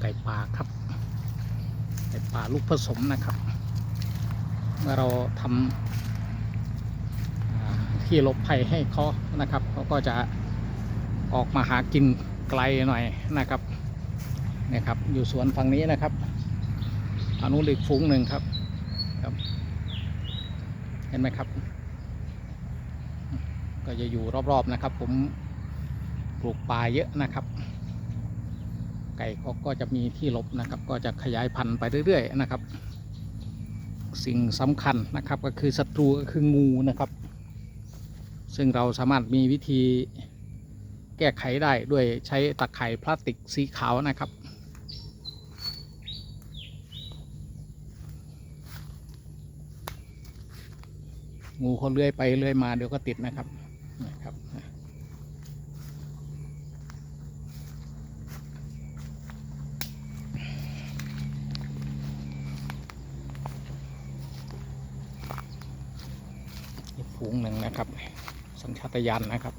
ไก่ป่าครับ ไก่ป่าลูกผสมนะครับ เมื่อเราทำอ่าที่ลบภัยให้เขานะครับเขาก็จะออกมาหากินไกลหน่อยนะครับเนี่ยครับ อยู่สวนฝั่งนี้นะครับอนุอีกฝูงหนึ่งครับครับ เห็นไหมครับ ก็จะอยู่รอบๆนะครับ ผมปลูกป่าเยอะนะครับ ไก่เขาก็จะมีที่หลบนะครับ ก็จะขยายพันธุ์ไปเรื่อยๆนะครับ สิ่งสำคัญนะครับก็คือศัตรูก็คืองูนะครับ ซึ่งเราสามารถมีวิธีแก้ไขได้ด้วยใช้ตะไคร่พลาสติกสีขาวนะครับงูเขาเลื้อยไปเลื้อยมาเดี๋ยวก็ติดนะครับนะครับ ฝูงหนึ่งนะครับ สัญชาตญาณนะครับ